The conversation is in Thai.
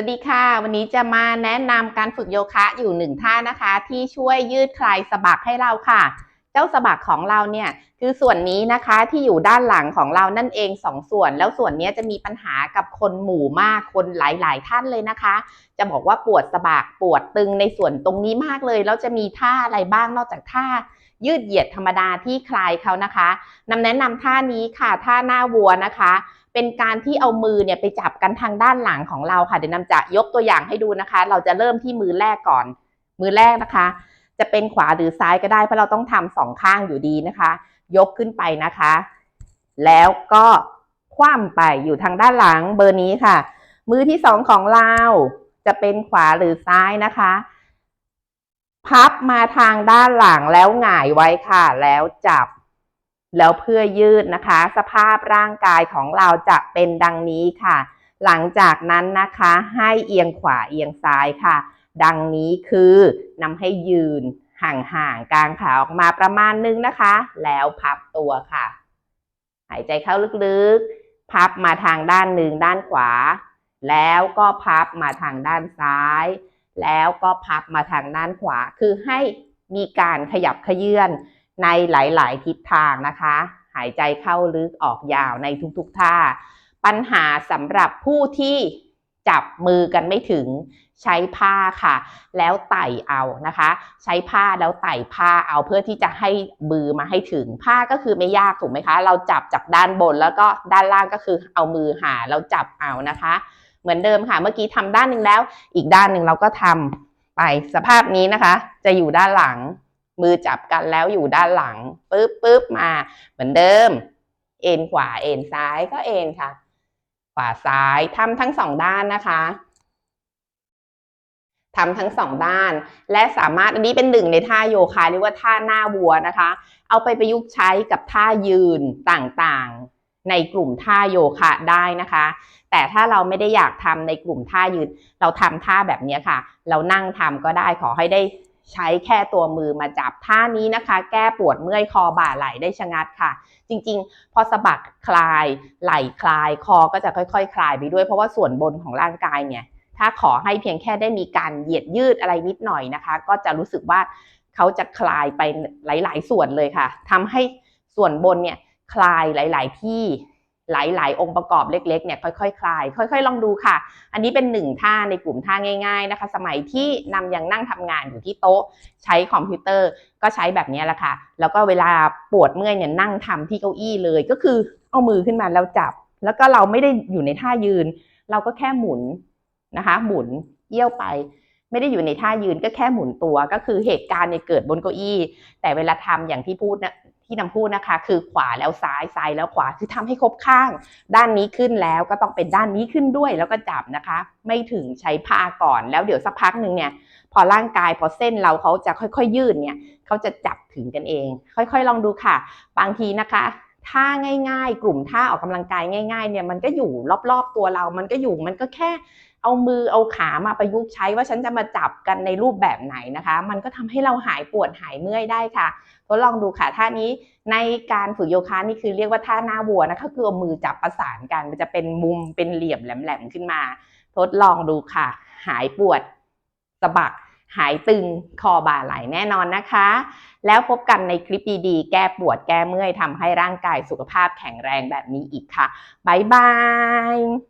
วัสดีค่ะ วันนี้จะมาแนะนำการฝึกโยคะอยู่หนึ่งท่านะคะ ที่ช่วยยืดคลายสะบักให้เราค่ะ เจ้าสะบักของเราเนี่ยคือส่วนนี้นะคะที่อยู่ด้านหลังของเรานั่นเองสองส่วน แล้วส่วนนี้จะมีปัญหากับคนหมู่มากคนหลาย ๆ ท่านเลยนะคะ จะบอกว่าปวดสะบักปวดตึงในส่วนตรงนี้มากเลย แล้วจะมีท่าอะไรบ้างนอกจากท่ายืดเหยียดธรรมดาที่คลายเขานะคะนำแนะนำท่านี้ค่ะท่าหน้าวัวนะคะ เป็นการที่เอามือเนี่ยไปจับกันทางด้านหลังของเราค่ะ เดี๋ยวนำจะยกตัวอย่างให้ดูนะคะ เราจะเริ่มที่มือแรกก่อน มือแรกนะคะ จะเป็นขวาหรือซ้ายก็ได้เพราะเราต้องทำสองข้างอยู่ดีนะคะ ยกขึ้นไปนะคะ แล้วก็คว่ำไปอยู่ทางด้านหลังเบอร์นี้ค่ะ มือที่สองของเราจะเป็นขวาหรือซ้ายนะคะ พับมาทางด้านหลังแล้วหงายไว้ค่ะ แล้วจับ แล้วเพื่อยืดนะคะ สภาพร่างกายของเราจะเป็นดังนี้ค่ะ หลังจากนั้นนะคะให้เอียงขวาเอียงซ้ายค่ะ ดังนี้คือนำให้ยืนห่างๆกลางขาออกมาประมาณนึงนะคะ แล้วพับตัวค่ะ หายใจเข้าลึกๆ พับมาทางด้านหนึ่งด้านขวา แล้วก็พับมาทางด้านซ้าย แล้วก็พับมาทางด้านขวาคือให้มีการขยับขยื่น ในหลาย ๆ ทิศทางนะคะ หายใจเข้าลึกออกยาวในทุก ๆ ท่า ปัญหาสำหรับผู้ที่จับมือกันไม่ถึงใช้ผ้าค่ะ แล้วไต่เอานะคะ ใช้ผ้าแล้วไต่ผ้าเอาเพื่อที่จะให้มือมาให้ถึงผ้าก็คือไม่ยากถูกไหมคะ เราจับจากด้านบนแล้วก็ด้านล่างก็คือเอามือหาแล้วจับเอานะคะ เหมือนเดิมค่ะ เมื่อกี้ทำด้านหนึ่งแล้ว อีกด้านหนึ่งเราก็ทำไปสภาพนี้นะคะ จะอยู่ด้านหลัง มือจับกันแล้วอยู่ด้านหลังปึ๊บปึ๊บมาเหมือนเดิม เอ็นขวาเอ็นซ้ายก็เอ็นค่ะ ขวาซ้ายทำทั้งสองด้านนะคะทำทั้งสองด้าน และสามารถอันนี้เป็นหนึ่งในท่าโยคะเรียกว่าท่าหน้าวัวนะคะ เอาไปประยุกต์ใช้กับท่ายืนต่างๆ ในกลุ่มท่าโยคะได้นะคะ แต่ถ้าเราไม่ได้อยากทำในกลุ่มท่ายืน เราทำท่าแบบนี้ค่ะ เรานั่งทำก็ได้ขอให้ได้ ใช้แค่ตัวมือมาจับท่านี้นะคะ แก้ปวดเมื่อยคอบ่าไหล่ได้ชะงัดค่ะ จริงๆ พอสะบักคลาย ไหล่คลายคอก็จะค่อยๆคคลายไปด้วย เพราะว่าส่วนบนของร่างกายเนี่ยถ้าขอให้เพียงแค่ได้มีการเหยียดยืดอะไรนิดหน่อยนะคะ ก็จะรู้สึกว่าเขาจะคลายไปหลาย ๆ ส่วนเลยค่ะทำให้ส่วนบนเนี่ยคลายหลาย ๆ ที่ หลายๆ องค์ประกอบเล็กๆเนี่ยค่อยๆคลาย ค่อย ๆ ลองดูค่ะ อันนี้เป็นหนึ่งท่าในกลุ่มท่าง่าย ๆนะคะ สมัยที่นำยังนั่งทำงานอยู่ที่โต๊ะ ใช้คอมพิวเตอร์ก็ใช้แบบนี้แหละค่ะ แล้วก็เวลาปวดเมื่อยเนี่ยนั่งทำที่เก้าอี้เลย ก็คือเอามือขึ้นมาแล้วจับ แล้วก็เราไม่ได้อยู่ในท่ายืน เราก็แค่หมุนนะคะ หมุนเยี่ยวไปไม่ได้อยู่ในท่ายืนก็แค่หมุนตัวก็คือเหตุการณ์เนี่ยเกิดบนเก้าอี้ แต่เวลาทำอย่างที่พูดนะ ที่นำพูดนะคะ คือขวาแล้วซ้ายซ้ายแล้วขวาคือทำให้ครบข้าง ด้านนี้ขึ้นแล้วก็ต้องเป็นด้านนี้ขึ้นด้วยแล้วก็จับนะคะ ไม่ถึงใช้ผ้าก่อนแล้วเดี๋ยวสักพักหนึ่งเนี่ยพอร่างกายพอเส้นเราเขาจะค่อยๆ ยืดเนี่ยเขาจะจับถึงกันเอง ค่อยๆ ลองดูค่ะ บางทีนะคะท่าง่าย ๆ กลุ่มท่าออกกำลังกายง่าย ๆ เนี่ยมันก็อยู่รอบๆตัวเรา มันก็อยู่มันก็แค่ เอามือเอาขามาประยุกต์ใช้ว่าฉันจะมาจับกันในรูปแบบไหนนะคะ มันก็ทำให้เราหายปวดหายเมื่อยได้ค่ะทดลองดูค่ะท่านี้ในการฝึกโยคะนี่คือเรียกว่าท่าหน้าวัวนะคะคือเอามือจับประสานกัน มันจะเป็นมุมเป็นเหลี่ยมแหลมๆขึ้นมา ทดลองดูค่ะ หายปวดสะบักหายตึงคอบ่าไหลแน่นอนนะคะ แล้วพบกันในคลิปดีๆ แก้ปวดแก้เมื่อยทำให้ร่างกายสุขภาพแข็งแรงแบบนี้อีกค่ะ บ๊ายบาย